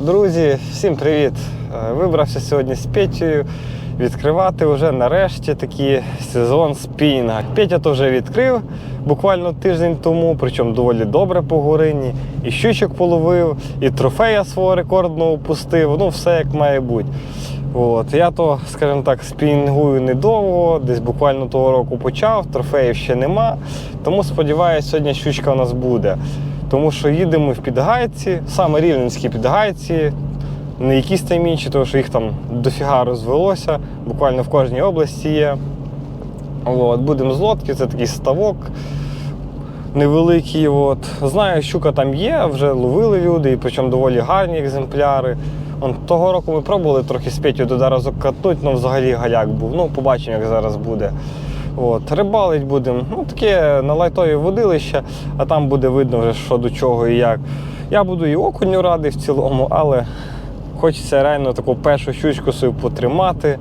Друзі, всім привіт! Е, Вибрався сьогодні з Петєю відкривати вже нарешті такий сезон спінга. Петя то вже відкрив буквально тиждень тому, причому доволі добре по горині. І щучок половив, і трофея свого рекордного опустив. Ну, все як має бути. От. Я то, скажімо так, спінгую недовго, десь буквально того року почав, трофеїв ще нема. Тому сподіваюся, сьогодні щучка у нас буде. Тому що їдемо в Підгайці, саме рівненські Підгайці, не якісь там інші, тому що їх там дофіга розвелося, буквально в кожній області є. От, будемо з лодки, це такий ставок невеликий. От. Знаю, щука там є, вже ловили люди, і причому доволі гарні екземпляри. Он, того року ми пробували трохи з Петю туди разок катнути, але взагалі галяк був. Ну, побачимо, як зараз буде. От, рибалить будемо. Ну, таке на лайтові водилище, а там буде видно вже, що до чого і як. Я буду і окуню радий в цілому, але хочеться реально таку першу щучку собі потримати.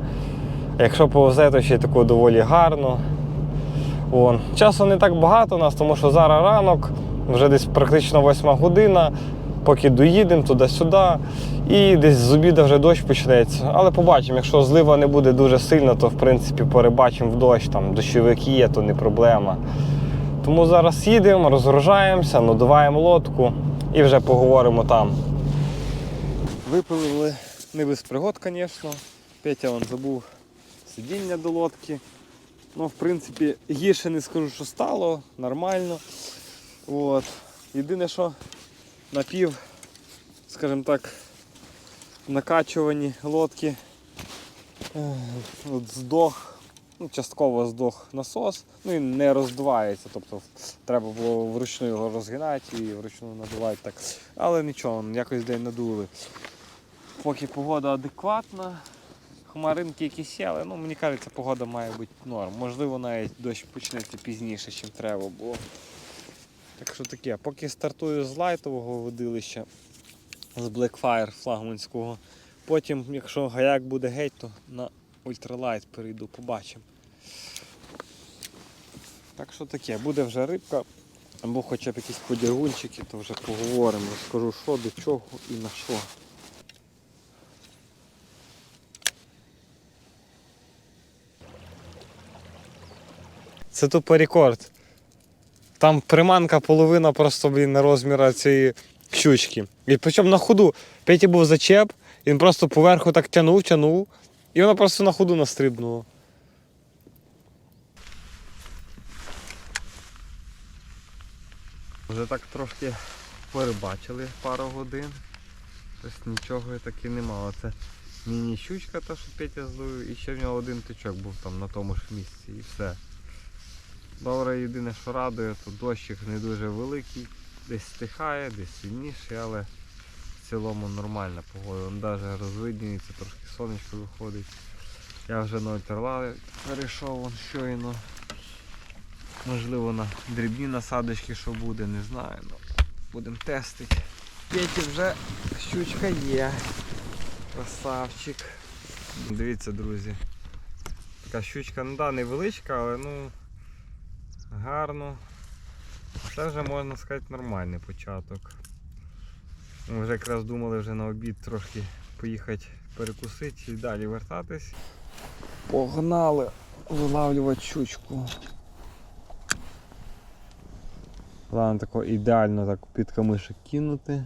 Якщо повезе, то ще таку доволі гарно. Вон. Часу не так багато у нас, тому що зараз ранок, вже десь практично восьма година, поки доїдемо туди-сюди. І десь з обіду вже дощ почнеться. Але побачимо, якщо злива не буде дуже сильно, то в принципі перебачимо в дощ, там дощовики є, то не проблема. Тому зараз їдемо, розгружаємося, надуваємо лодку і вже поговоримо там. Випилили не без пригод, звісно. Петя он забув сидіння до лодки. Ну, в принципі, гірше не скажу, що стало, нормально. От. Єдине, що напів, скажімо так, накачувані лодки. е, От здох, ну, частково здох насос, ну і не роздувається. Тобто треба було вручну його розгинати і вручну надувати так. Але нічого, якось день надули. Поки погода адекватна, хмаринки якісь але ну, мені кажеться, погода має бути норм. Можливо, навіть дощ почнеться пізніше, ніж треба було. Так що таке, поки стартую з лайтового водилища, з Blackfire флагманського. Потім, якщо гаяк буде геть, то на ультралайт перейду, побачимо. Так що таке, буде вже рибка, або хоча б якісь подіргунчики, то вже поговоримо, розкажу що, до чого і на що. Це тупо рекорд. Там приманка половина просто, блін, на розміра цієї щучки. І причому на ходу. Петі був зачеп, він просто поверху так тянув, тянув, і вона просто на ходу настрибнула. Вже так трошки перебачили пару годин. Тобто нічого таки нема. Це міні-щучка, та що Петя зловив, і ще в нього один тичок був там на тому ж місці і все. Добре, єдине, що радує, то дощик не дуже великий, десь стихає, десь сильніший, але в цілому нормальна погода. Він навіть розвиднюється, трошки сонечко виходить. Я вже на Ольтерла перейшов вон щойно. Можливо на дрібні насадочки що буде, не знаю. Ну, будемо тестити. П'яті вже щучка є. Красавчик. Дивіться, друзі. Така щучка, ну да, невеличка, але ну гарно. Це вже можна сказати нормальний початок. Ми вже якраз думали вже на обід трошки поїхати перекусити і далі вертатись. Погнали вилавлювати щучку. Ладно, тако ідеально так під камишик кинути.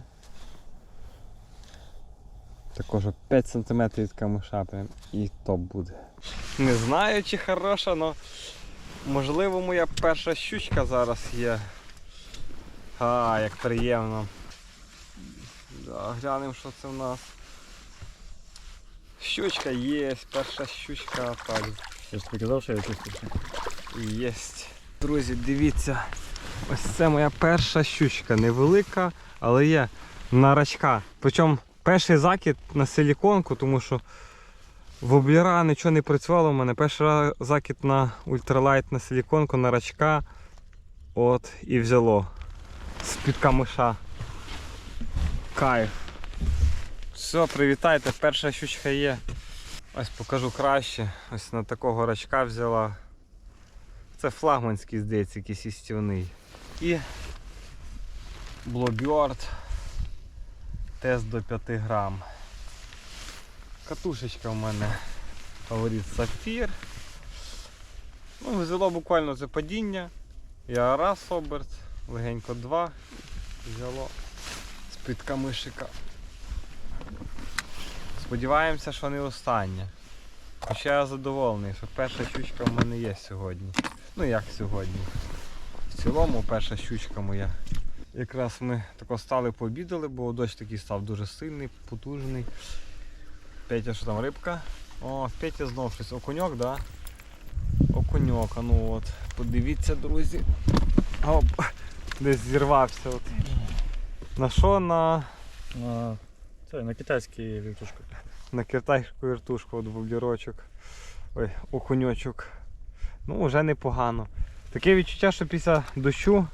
Також 5 см від камиша прям і топ буде. Не знаю чи хороша, але можливо моя перша щучка зараз є. А, як приємно. Да, глянемо, що це в нас. Щучка є, перша щучка так. Я ж тобі казав, що я чувствую. Єсть. Друзі, дивіться. Ось це моя перша щучка. Невелика, але є нарачка. Причому перший закид на силіконку, тому що в обліра нічого не працювало в мене. Перший закид на ультралайт на силіконку, на рачка. От, і взяло. З-під камиша. Кайф. Все, привітайте, перша щучка є. Ось покажу краще. Ось на такого рачка взяла. Це флагманський, здається, якийсь істівний. І Blobird. Тест до 5 грам. Катушечка в мене фаворит сапфір. Ну, взяло буквально це падіння. Я раз оберт, легенько два. Взяло з-під камишика. Сподіваємося, що не останнє. Хоча я задоволений, що перша щучка в мене є сьогодні. Ну як сьогодні. В цілому перша щучка моя. Якраз ми тако стали пообідали, бо дощ такий став дуже сильний, потужний. Петя, що там рибка? О, в Петя знов щось. Окуньок, да? Окуньок, а ну от. Подивіться, друзі. Оп, десь зірвався. От. На що? На, На, це, на китайський вівтушку. на китайську вертушку, от воблірочок. Ой, окуньочок. Ну, вже непогано. Таке відчуття, що після дощу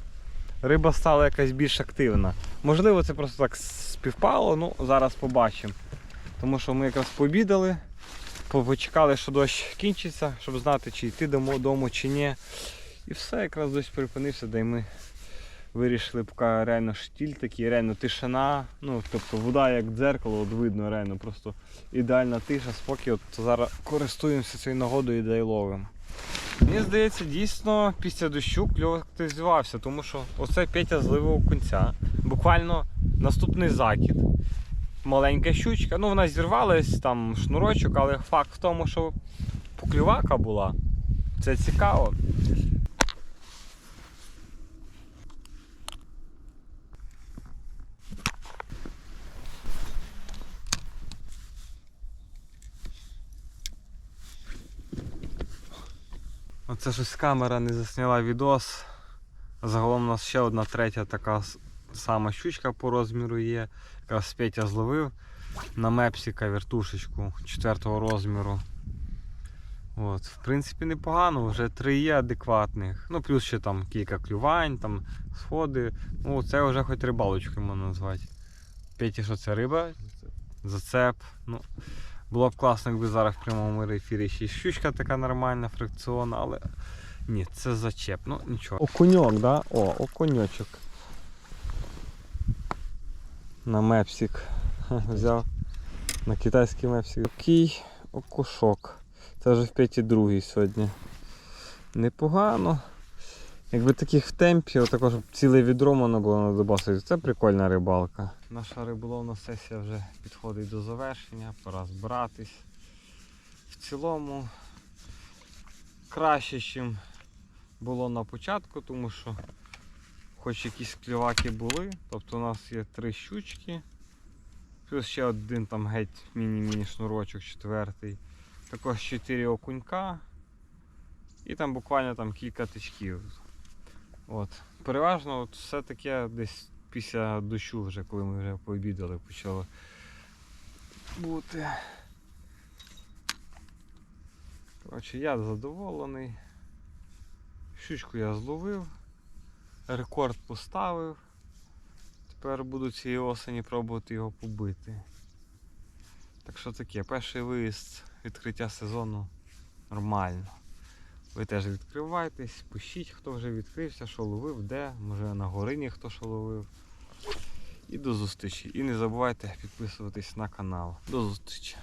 риба стала якась більш активна. Можливо, це просто так співпало, ну зараз побачимо. Тому що ми якраз пообідали, почекали, що дощ кінчиться, щоб знати, чи йти додому, чи ні. І все, якраз дощ припинився, де ми вирішили, поки реально штіль такий, реально тишина. Ну, тобто вода як дзеркало, от видно реально, просто ідеальна тиша, спокій. От зараз користуємося цією нагодою і дай ловимо. Мені здається, дійсно після дощу кльов активізувався, тому що оце Петя злив окунця. Буквально наступний закид. Маленька щучка. Ну вона зірвалась, там шнурочок, але факт в тому, що поклювака була. Це цікаво. Оце щось камера не засняла відос. Загалом у нас ще одна третя така сама щучка по розміру є. Якраз Петя зловив на мепсіка вертушечку 4 розміру. От, в принципі, непогано, вже три є адекватних. Ну, плюс ще там кілька клювань, там сходи. Ну, це вже хоч рибалочку можна назвати. Петі, що це риба? Зацеп. Ну, було б класно, якби зараз в прямому ефірі ще щучка така нормальна, фрикціонна, але ні, це зачеп. Ну нічого. Окуньок, да? О, окуньочок. На мепсик. Взяв на китайський мепсик. Такий окушок. Це вже в п'яті другий сьогодні. Непогано. Якби таких в темпі, отако, щоб ціле відро можна було надобасити, це прикольна рибалка. Наша риболовна сесія вже підходить до завершення, пора збиратись. В цілому краще, ніж було на початку, тому що хоч якісь кліваки були, тобто у нас є три щучки, плюс ще один там геть міні-міні шнурочок, четвертий. Також чотири окунька і там буквально там кілька тичків. От. Переважно от все таке десь після дощу, вже, коли ми вже пообідали, почало бути. Коротше, я задоволений. Щучку я зловив, рекорд поставив. Тепер буду цієї осені пробувати його побити. Так що таке, перший виїзд відкриття сезону нормально. Ви теж відкривайтесь, пишіть, хто вже відкрився, що ловив, де, може на горині хто що ловив. І до зустрічі. І не забувайте підписуватись на канал. До зустрічі.